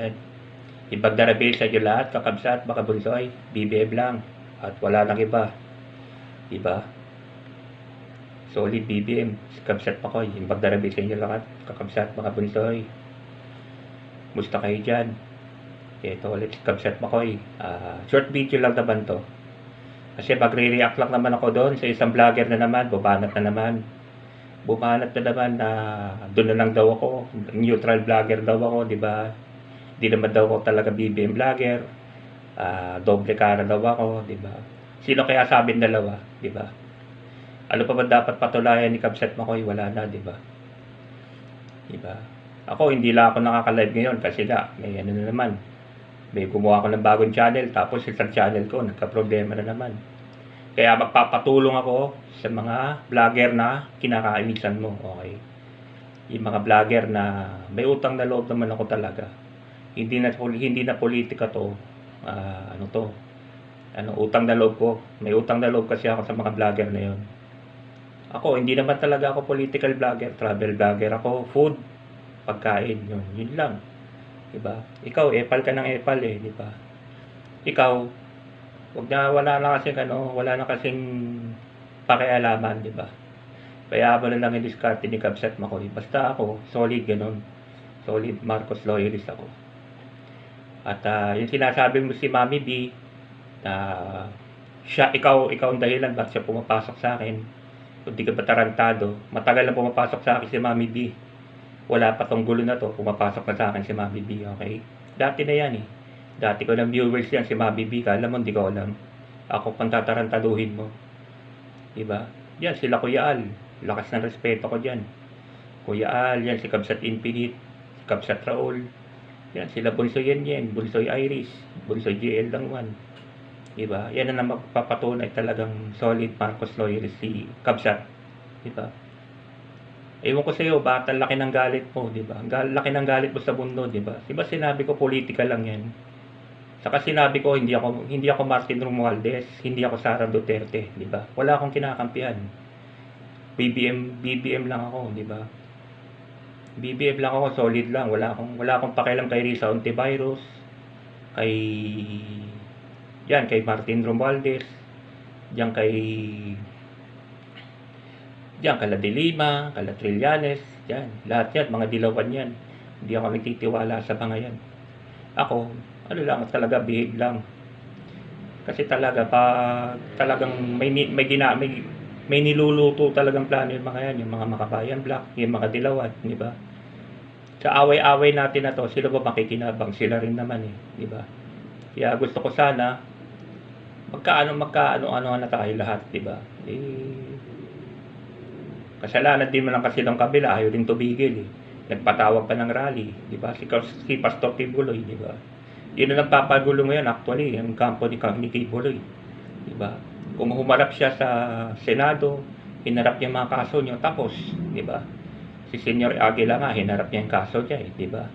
Yan. Ipagdarabil sa inyo lahat, kakabsat, makabunsoy, BBM lang. At wala nang iba. Diba? Solid BBM, kakabsat pa ko. Ipagdarabil sa inyo lahat, kakabsat, makabunsoy. Musta kayo dyan? Ito ulit, kakabsat pa ko. Ah, short video lang naman to. Kasi magre-react lang naman ako doon sa isang vlogger na naman, bubanat na naman. Bumanat na naman na doon na lang daw ako, neutral vlogger daw ako, di ba? Di naman daw ako talaga BBM vlogger. Ah, doble cara daw ako, di ba? Sino kaya ng dalawa, di ba? Ano pa ba dapat patulayan ni Kabset Makoy? Wala na, di ba? Di ba? Ako, hindi lang ako nakaka-live ngayon kasi nga, may ano na naman. May gumawa ako ng bagong channel, tapos isang channel ko, nagka-problema na naman. Kaya magpapatulong ako sa mga vlogger na kinakainisan mo, okay? Yung mga vlogger na may utang na loob naman ako talaga. Hindi na hindi na politika to. Ah, ano to? Ano utang na loob ko. May utang na loob kasi ako sa mga vlogger na 'yon. Ako, hindi naman talaga ako political vlogger, travel vlogger ako, food, pagkain, yun, yun lang. 'Di ba? Ikaw, epal ka ng epal eh, 'di ba? Ikaw, wag na wala na kasi ano, wala na kasing pakialaman, 'di ba? Kaya mo na lang yung diskarte ni Kabsat Makoy. Basta ako, solid ganun. Solid Marcos loyalist ako. At ah, yung sinasabi mo si Mami B, na siya, ikaw, ikaw ang dahilan bakit siya pumapasok sa akin. Kung di ka ba tarantado, matagal na pumapasok sa akin si Mami B. Wala pa tong gulo na to, pumapasok na sa akin si Mami B, okay? Dati na yan eh. Dati ko ng viewers yan si Mami B, kala mo hindi ko alam. Ako pang tatarantaduhin mo. Diba? Yan, sila Kuya Al. Lakas ng respeto ko dyan. Kuya Al, yan si Kabsat Infinite, si Kabsat Raul. Yan, sila Bunsoy yan yan, Bunsoy Iris, Bunsoy GL lang one. Diba? Yan ang magpapatunay talagang solid Marcos loyalist si Kabsat. Diba? Ewan ko sa iyo, bakit ang laki ng galit mo, di ba? Laki ng galit mo sa mundo, di ba? Di ba sinabi ko politika lang 'yan? Saka sinabi ko hindi ako hindi ako Martin Romualdez, hindi ako Sara Duterte, di ba? Wala akong kinakampihan. BBM BBM lang ako, di ba? BBM lang ako, solid lang. Wala akong wala akong pakialam kay Risa Ontiveros, kay yan kay Martin Romualdez, yan kay yan, kala De Lima, kala Trillanes, yan. Lahat yan, mga dilawan yan. Hindi ako nagtitiwala sa mga yan. Ako, ano lang, talaga behave lang. Kasi talaga, pa talagang may, may, gina, may, may niluluto talagang plano yung mga yan, yung mga makabayan black, yung mga dilawan, di ba? Sa away-away natin na to, sila ba makikinabang? Sila rin naman eh, di ba? Kaya gusto ko sana, magkaano, magkaano, ano na tayo lahat, di ba? Eh, Kasalanan din mo lang kasi ng kabila, ayaw din tumigil eh. Nagpatawag pa ng rally, di ba? Si, si Pastor Kibuloy, di ba? Yun ang nagpapagulo ngayon actually, ang kampo ni, ni Kibuloy. Di ba? Kung humarap siya sa Senado, hinarap niya mga kaso niyo, tapos, di ba? Si Senyor Aguila nga, hinarap niya yung kaso niya eh, di ba?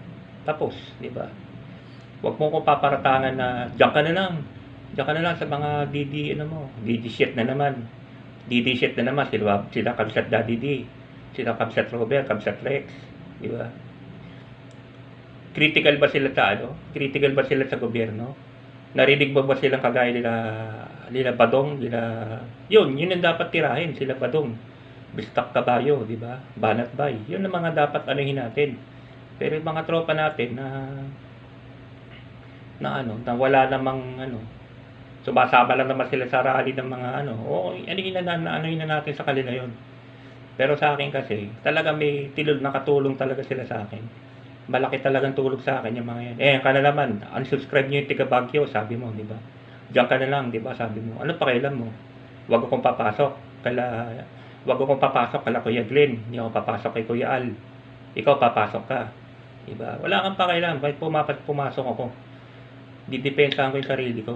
Tapos, di ba? Huwag mo ko paparatangan na, diyan ka na lang, diyan ka na lang sa mga DD, ano mo, DD shit na naman. DD shit na naman, sila, sila Kamsat Daddy D, sila Kamsat Robert, Kamsat Rex, di ba? Critical ba sila sa ano? Critical ba sila sa gobyerno? Narinig ba ba silang kagaya nila, nila Badong, nila, yun, yun ang dapat tirahin, sila Badong. Bistak Kabayo, di ba? Banat Bay. Yun ang mga dapat anuhin natin. Pero yung mga tropa natin na na ano, na wala namang ano, sumasama lang naman sila sa rally ng mga ano, o ano yun na, ano yun na natin sa kanila yon. Pero sa akin kasi, talaga may tilod na katulong talaga sila sa akin. Malaki talagang tulong sa akin yung mga yan. Eh, ka na naman, unsubscribe nyo yung tiga Baguio, sabi mo, di ba? Diyan ka na lang, di ba? Sabi mo, ano pakialam mo? Huwag akong papasok. Kala, huwag akong papasok kala Kuya Glenn. Hindi ako papasok kay Kuya Al. Ikaw papasok ka. Di ba? Wala kang pakialam. Bakit pumapat pumasok ako? Didepensahan ko yung sarili ko.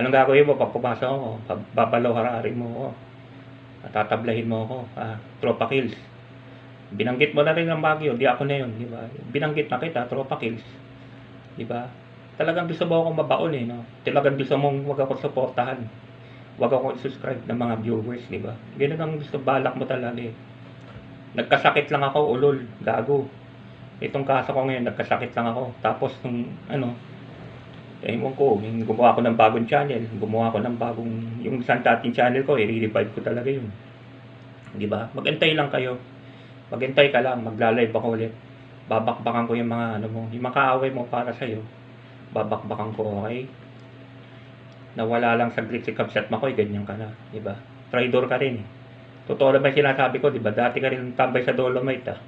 Anong gagawin mo pag pumasok ako? Babalaw harari mo ako. Tatablahin mo ako. Ah, tropa kills. Binanggit mo na rin ang Baguio, di ako na yun, di ba? Binanggit na kita, tropa kills. Di ba? Talagang gusto mo akong mabaon eh, no? Talagang gusto mong wag ako suportahan. Wag ako subscribe ng mga viewers, di ba? Ganun ang gusto balak mo talaga eh. Nagkasakit lang ako, ulol, gago. Itong kaso ko ngayon, nagkasakit lang ako. Tapos nung ano, ewan ko, gumawa ko ng bagong channel, gumawa ko ng bagong, yung isang dating channel ko, i-revive ko talaga yun. Di ba? Magantay lang kayo. Magantay ka lang, magla-live ako ulit. Babakbakan ko yung mga ano mo, yung mga kaaway mo para sa'yo. Babakbakan ko, okay? Nawala lang saglit si Kabsat Makoy, ganyan ka na, di ba? Traidor ka rin eh. Totoo naman sinasabi ko, di ba? Dati ka rin tambay sa Dolomite ah.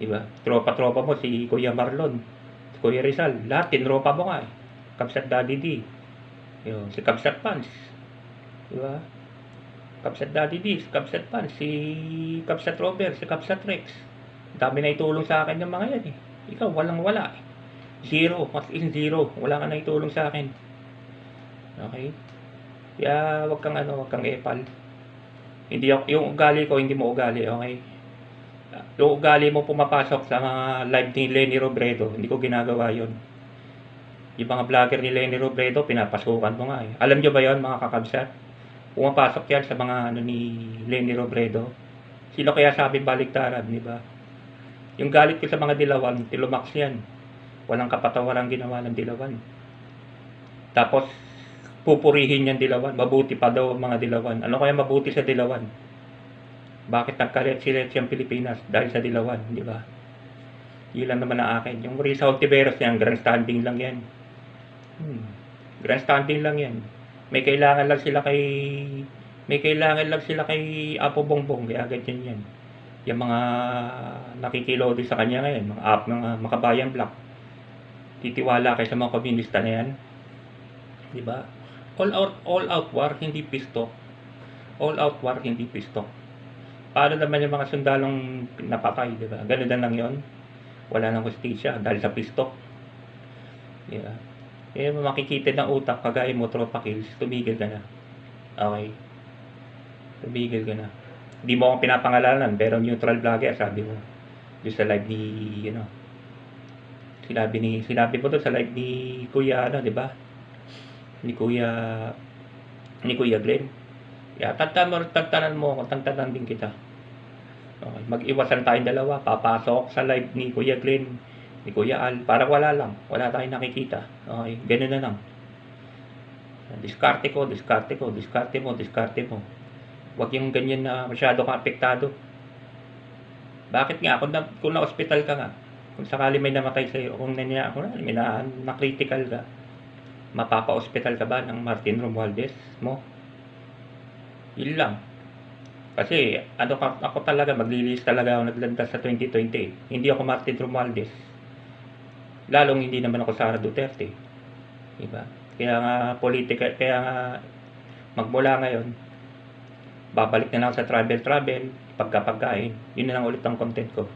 Di ba? Tropa-tropa mo si Kuya Marlon, si Kuya Rizal, lahat tinropa mo nga eh. Kabsat Daddy D. Yun, si Kabsat Pans. Di ba? Kabsat Daddy D, si Kabsat Pans, si Kabsat Robert, si Kabsat Rex. Dami na itulong sa akin ng mga yan eh. Ikaw, walang wala eh. Zero, as in zero. Wala ka na itulong sa akin. Okay? Kaya wag kang ano, wag kang epal. Hindi ako, yung ugali ko, hindi mo ugali, okay? Yung ugali mo pumapasok sa mga live ni Lenny Robredo, hindi ko ginagawa yon. Yung mga vlogger ni Lenny Robredo, pinapasukan mo nga eh. Alam nyo ba yon mga kakabsat? Pumapasok yan sa mga ano ni Lenny Robredo. Sino kaya sabi baliktaran, di ba? Yung galit ko sa mga dilawan, tilumax yan. Walang kapatawaran ginawa ng dilawan. Tapos, pupurihin yung dilawan. Mabuti pa daw ang mga dilawan. Ano kaya mabuti sa dilawan? Bakit nagkaret-silet siyang Pilipinas? Dahil sa dilawan, di ba? Yun lang naman ang akin. Yung Risa Ontiveros yan, grandstanding lang yan. Hmm. Grandstanding lang yan. May kailangan lang sila kay... May kailangan lang sila kay Apo Bongbong. Kaya ganyan yan. Yung mga nakikilodi sa kanya ngayon, mga app ng uh, makabayan black. Titiwala kayo sa mga komunista na yan. Di ba? All out, all out war, hindi pisto. All out war, hindi pisto. Paano naman yung mga sundalong napatay, di ba? Ganun lang yon. Wala nang justisya dahil sa pisto. Di ba? Eh, makikita ng utak, kagaya mo, tropa kills, tumigil ka na. Okay? Tumigil ka na. Hindi mo akong pinapangalanan, pero neutral vlogger, sabi mo. Doon sa live ni, you know, sinabi ni, sinabi mo doon sa live ni Kuya, ano, di ba? Ni Kuya, ni Kuya Glenn. Kaya tantan tantanan mo ako, tantanan din kita. Okay, mag-iwasan tayong dalawa, papasok sa live ni Kuya Glenn, ni Kuya Al, para wala lang, wala tayong nakikita. Okay, ganun na lang. Diskarte ko, diskarte ko, diskarte mo, diskarte mo. Huwag yung ganyan na masyado kang apektado. Bakit nga? Kung na, kung na-hospital ka nga, kung sakali may namatay sa'yo, kung nanya, kung na, may na, na-critical ka, mapapa-hospital ka ba ng Martin Romualdez mo? Yun lang. Kasi ano ako talaga, maglilis talaga ako naglandas sa 2020. Hindi ako Martin Romualdez. Lalong hindi naman ako Sara Duterte. Diba? Kaya nga, politika, kaya nga, magmula ngayon, babalik na lang sa travel-travel, pagkapagkain, yun na lang ulit ang content ko.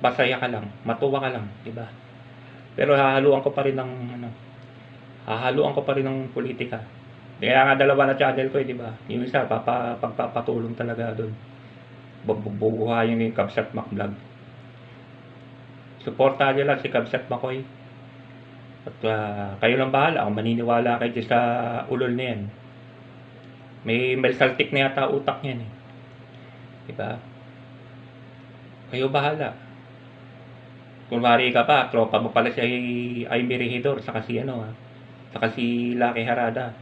Basaya ka lang, matuwa ka lang, di ba? Pero hahaluan ko pa rin ng ano, hahaluan ko pa rin ng politika. Kaya nga dalawa na channel ko, eh, di ba? Yung isa, papa, pagpapatulong talaga doon. Bubuhayin yung Kabsat Mac Vlog. Suportahan nyo lang si Kabsat Makoy. At ah, kayo lang bahala kung maniniwala kayo sa ulol na yan. May melsaltik na yata utak niyan eh. Diba? Kayo bahala. Kung mari ka pa, tropa mo pala si Amy Regidor, saka si ano ha, saka si Lucky Harada.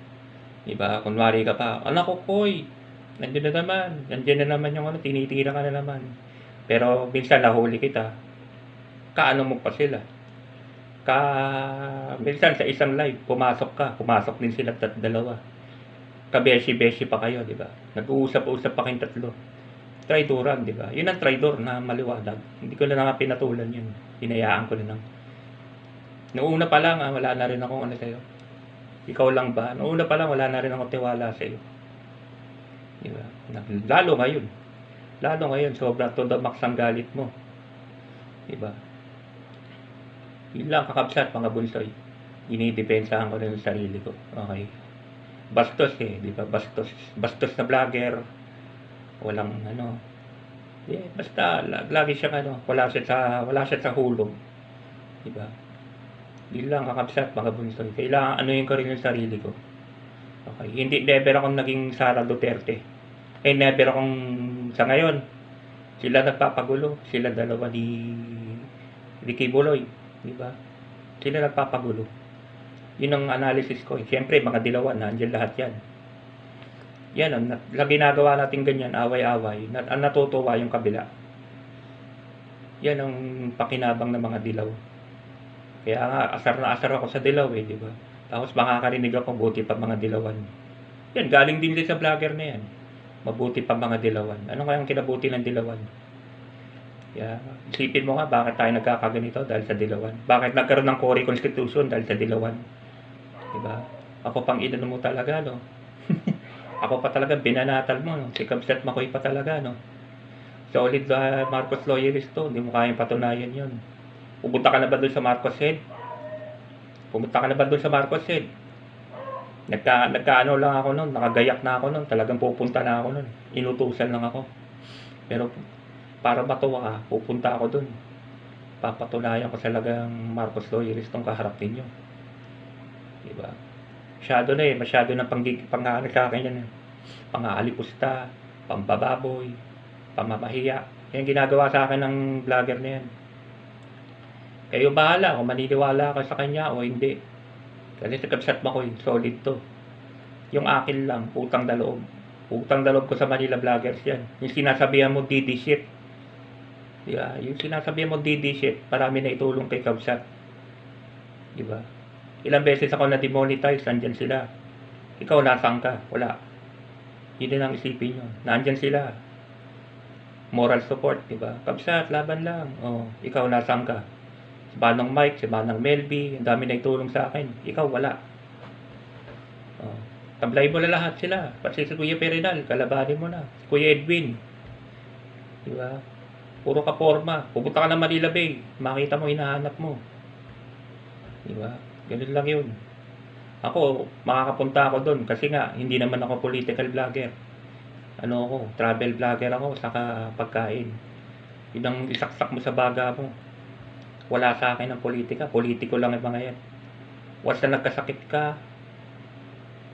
Diba? Kung mari ka pa, anak ko koy, nandiyan na naman, nandiyan na naman yung ano, tinitira ka na naman. Pero minsan nahuli kita, kaano mo pa sila? Ka, minsan sa isang live, pumasok ka, pumasok din sila tat dalawa kabeshi-beshi pa kayo, di ba? Nag-uusap-usap pa kayong tatlo. Traidoran, di ba? Yun ang traidor na maliwanag. Hindi ko na nga pinatulan yun. Hinayaan ko na lang. Noong pa lang, ah, wala na rin akong ano sa'yo. Ikaw lang ba? Noong una pa lang, wala na rin akong tiwala sa'yo. Di ba? Lalo ngayon. Lalo ngayon, sobrang to the max ang galit mo. Di ba? Yun lang, kakabsat, mga bunsoy. Inidepensahan ko rin yung sarili ko. Okay bastos eh, di ba? Bastos, bastos na vlogger. Walang ano. Eh, basta lagi siya ano, wala siya sa wala siya sa hulog. Di ba? Yun lang kakabsat mga bunsoy. Kailangan ano yung ko rin yung sarili ko. Okay, hindi never akong naging Sara Duterte. Eh never akong sa ngayon sila nagpapagulo, sila dalawa ni Ricky Buloy, di ba? Sila nagpapagulo. Yun ang analysis ko. eh. Siyempre, mga dilawan, nandiyan lahat yan. Yan, ang la- ginagawa natin ganyan, away-away, na, ang natutuwa yung kabila. Yan ang pakinabang ng mga dilaw. Kaya nga, asar na asar ako sa dilaw eh, di ba? Tapos makakarinig ako, buti pa mga dilawan. Yan, galing din din sa vlogger na yan. Mabuti pa mga dilawan. Ano kayang kinabuti ng dilawan? Kaya, isipin mo nga, bakit tayo nagkakaganito dahil sa dilawan? Bakit nagkaroon ng Cory Constitution dahil sa dilawan? Diba? Ako pang inano mo talaga, no? Ako pa talaga, binanatal mo, no? Si Kabsat Makoy pa talaga, no? Solid uh, Marcos loyalist to, hindi mo kayang patunayan yon. Pupunta ka na ba doon sa Marcos Head? Pumunta ka na ba doon sa Marcos Head? Nagka, nagkaano lang ako noon, nakagayak na ako noon, talagang pupunta na ako noon. Inutusan lang ako. Pero para matuwa ka, pupunta ako doon. Papatunayan ko talagang Marcos loyalist tong kaharap ninyo. Diba? Masyado na eh, masyado na pang, pang ano sa akin yan eh. Pang-aalipusta, pambababoy, pamamahiya. Yan ginagawa sa akin ng vlogger na yan. Kayo bahala kung maniniwala ka sa kanya o hindi. Kasi sa Kabsat Makoy, solid to. Yung akin lang, utang na loob. Utang na loob ko sa Manila Vloggers yan. Yung sinasabihan mo, DD shit. Di ba? Yung sinasabihan mo, DD shit, marami na itulong kay Kabsat. Di ba? Ilang beses ako na demonetize, nandyan sila. Ikaw, nasaan ka? Wala. Yun din ang isipin nyo. Nandyan sila. Moral support, di ba? Kabsat, laban lang. Oh, ikaw, nasaan ka? Si Manang Mike, si Manang Melby, ang dami na itulong sa akin. Ikaw, wala. Oh, tablay mo na lahat sila. Pati si Kuya Perinal, kalabanin mo na. Si Kuya Edwin. Di ba? Puro ka forma. Pupunta ka ng Manila Bay. Makita mo, hinahanap mo. Di ba? Ganun lang yun. Ako, makakapunta ako doon kasi nga, hindi naman ako political vlogger. Ano ako, travel vlogger ako, saka pagkain. Yun ang isaksak mo sa baga mo. Wala sa akin ang politika. Politiko lang yung mga yan. Once na nagkasakit ka,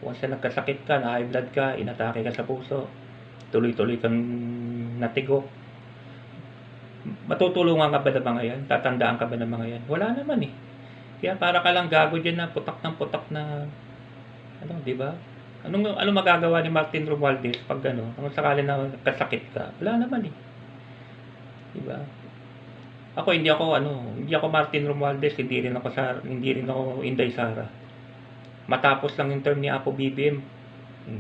once na nagkasakit ka, na high blood ka, inatake ka sa puso, tuloy-tuloy kang natigo. Matutulungan ka ba ng mga yan? Tatandaan ka ba ng mga yan? Wala naman eh. Kaya para ka lang gago dyan na putak ng putak na ano, di ba? Anong ano magagawa ni Martin Romualdez pag ano, kung sakali na kasakit ka? Wala naman eh. Di ba? Ako hindi ako ano, hindi ako Martin Romualdez, hindi rin ako sa hindi rin ako Inday Sara. Matapos lang yung term ni Apo BBM.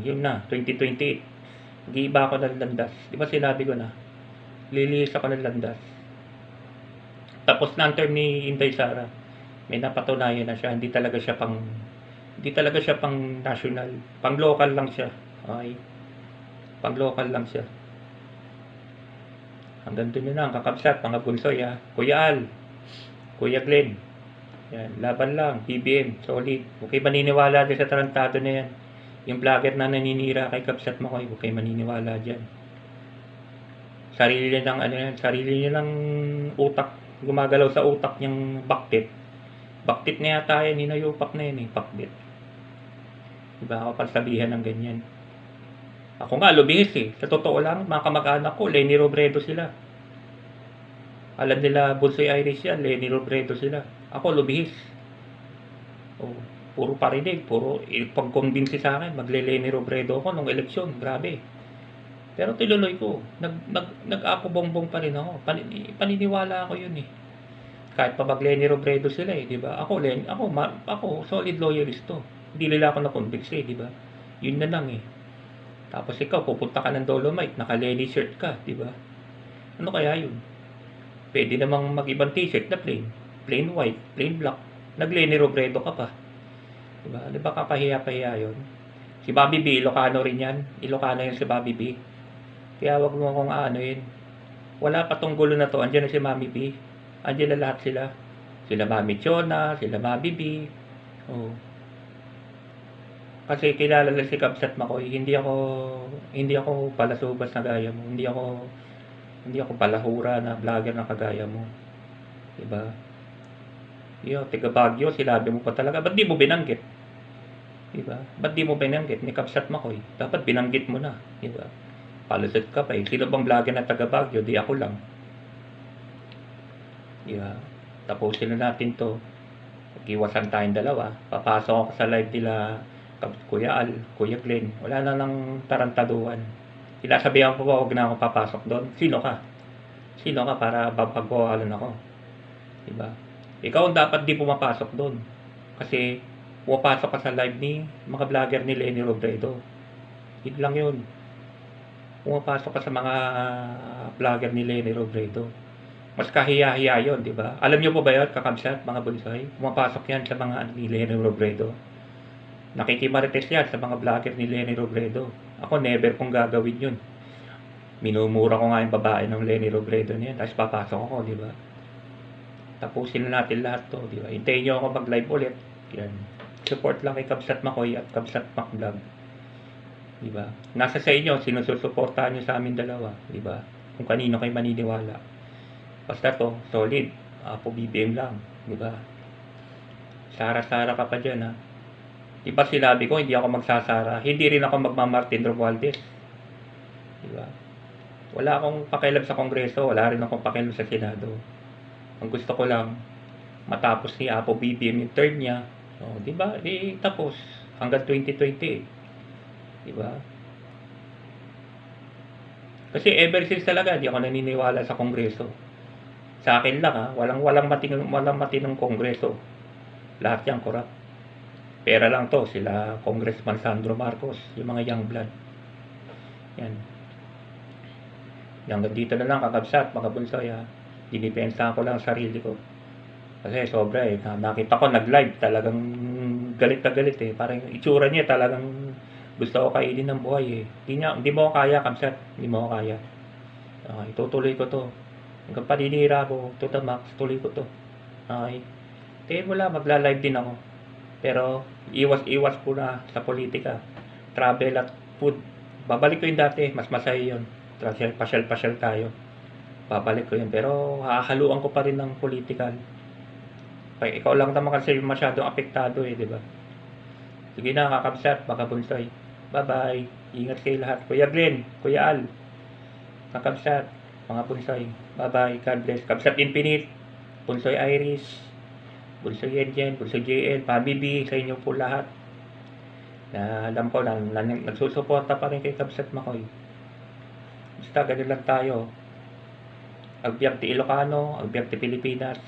Yun na, 2028. Nag-iiba ako ng landas. Di ba sinabi ko na? Liliis ako ng landas. Tapos na ang term ni Inday Sara. May napatunayan na siya. Hindi talaga siya pang hindi talaga siya pang national. Pang local lang siya. Okay? Pang local lang siya. Hanggang doon na ang kakabsat, mga bunsoy ha. Kuya Al, Kuya Glenn. Yan, laban lang, BBM, solid. Huwag kayo maniniwala din sa tarantado na yan. Yung vlogger na naninira kay Kapsat Makoy, huwag kayo maniniwala dyan. Sarili niya ng ano yan, sarili niya ng utak, gumagalaw sa utak niyang baktit. Baktit na yata yan, hinayupak na yan eh, baktit. Diba ako pagsabihan ng ganyan. Ako nga, lubihis eh. Sa totoo lang, mga kamag-anak ko, Lenny Robredo sila. Alam nila, Bunsoy Irish yan, Lenny Robredo sila. Ako, lubihis. Oh, puro parinig, puro eh, pag-convince sa akin, magle-Lenny Robredo ako nung eleksyon. Grabe. Pero tinuloy ko. Nag, nag, nag-ako bongbong pa rin ako. Panini, paniniwala ako yun eh. Kahit pa mag-Lenny Robredo sila eh, di ba? Ako, Len, ako, ma, ako, solid loyalist to. Hindi nila ako na-convince eh, di ba? Yun na lang eh. Tapos ikaw, pupunta ka ng Dolomite, naka-Lenny shirt ka, di ba? Ano kaya yun? Pwede namang mag-ibang t-shirt na plain. Plain white, plain black. Nag-Lenny Robredo ka pa. Di ba? Di ba kapahiya-pahiya yun? Si Bobby B, Ilocano rin yan. Ilocano yan si Bobby B. Kaya wag mo akong ano yun. Wala pa tong gulo na to. Andiyan na si Mami B. Andiyan na lahat sila. Sila Mami Chona, sila Mami B. Oh. Kasi kilala lang si Kabsat Makoy. Hindi ako hindi ako palasubas na gaya mo. Hindi ako hindi ako palahura na vlogger na kagaya mo. Diba? Yo, tiga Baguio, sinabi mo pa talaga. Ba't di mo binanggit? Diba? Ba't di mo binanggit ni Kabsat Makoy? Dapat binanggit mo na. Diba? Palusot ka pa eh. Sino bang vlogger na taga Baguio? Di ako lang. Diba? Tapusin na natin to. Mag-iwasan tayong dalawa. Papasok ako sa live nila Kuya Al, Kuya Glenn. Wala na lang tarantaduhan. Sinasabihan ko ba huwag na ako papasok doon? Sino ka? Sino ka para papagbawalan ako? Diba? Ikaw ang dapat di pumapasok doon. Kasi pumapasok ka sa live ni mga vlogger ni Lenny Robredo. Yun lang yun. Pumapasok ka sa mga vlogger ni Lenny Robredo. Mas kahiya-hiya yun, di ba? Alam niyo po ba yun, kakabsat, mga bunsay? Pumapasok yan sa mga ano, ni Lenny Robredo. Nakikimarites yan sa mga vlogger ni Lenny Robredo. Ako, never kong gagawin yun. Minumura ko nga yung babae ng Lenny Robredo niya, tapos papasok ako, di ba? Tapusin na natin lahat to, di ba? Hintayin niyo ako mag-live ulit. Yan. Support lang kay Kabsat Makoy at Kabsat Macvlog. Di ba? Nasa sa inyo, sinusuportahan niyo sa amin dalawa, di ba? Kung kanino kayo maniniwala. Basta to, solid. Apo BBM lang, di ba? Sara-sara ka pa dyan, ha? Di ba sinabi ko, hindi ako magsasara. Hindi rin ako magmamartin Romualdez. Di ba? Wala akong pakialam sa Kongreso, wala rin akong pakialam sa Senado. Ang gusto ko lang, matapos ni Apo BBM yung term niya, oh, di ba? Di tapos hanggang 2020. Di ba? Kasi ever since talaga, di ako naniniwala sa Kongreso. Sa akin lang ha, walang walang matinong walang matinong Kongreso. Lahat yan corrupt. Pera lang to, sila Congressman Sandro Marcos, yung mga young blood. Yan. Hanggang dito na lang kakabsat, mga bunsoy ha. Dinipensa ko lang ang sarili ko. Kasi sobra eh. Na- Nakita ko nag-live talagang galit na galit eh. Parang itsura niya talagang gusto ko kainin ng buhay eh. Hindi, niya, hindi mo ako kaya, kamsat. Hindi mo ako kaya. Okay, tutuloy ko to. Hanggang paninira ko, to the max, tuloy ko to. Okay. Kaya wala, magla-live din ako. Pero, iwas-iwas po na sa politika. Travel at food. Babalik ko yung dati, mas masaya yun. Pasyal-pasyal tayo. Babalik ko yun. Pero, hahaluan ko pa rin ng political. Kaya ikaw lang naman kasi masyadong apektado eh, di ba? Sige na, kakabsat, baka bunsoy. Bye-bye. Ingat kayo lahat. Kuya Glenn, Kuya Al, kakabsat, mga bunsoy. Bye-bye. God bless. Kabsat Infinite, Bunsoy Iris, Bunsoy Yenjen, Bunsoy JL, Pabi B, sa inyo po lahat. Na alam ko na, na nagsusuporta pa rin kay Kabsat Makoy. Basta ganun lang tayo. Agbiyak ti Ilocano, agbiyak ti Pilipinas,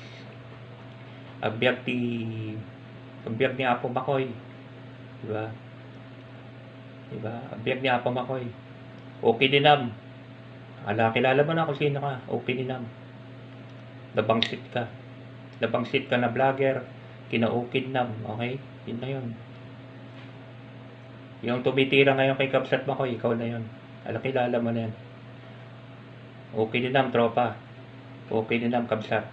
agbiyak ti agbiyak ni Apo Makoy. Diba? Diba? Agbiyak ni Apo Makoy. Okay din nam. Ala, kilala mo na kung sino ka. Okay din nam. Nabangsit ka. Nabangsit ka na vlogger. Kinaukid nam. Okay? Yun na yun. Yung tumitira ngayon kay Kapsat Makoy, ikaw na yun. Ala, kilala mo na yan. Okay din nam, tropa. Okay din nam, Kapsat.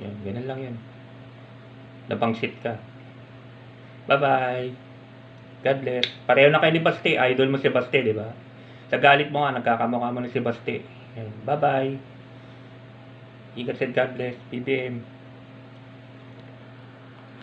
Yan, ganun lang yun. Nabangsit ka. Bye-bye. God bless. Pareho na kayo ni Baste. Idol mo si Baste, di ba? Sa galit mo nga, nagkakamukha mo ni si Baste. Yan. Bye-bye. Ingat sa God bless. BBM.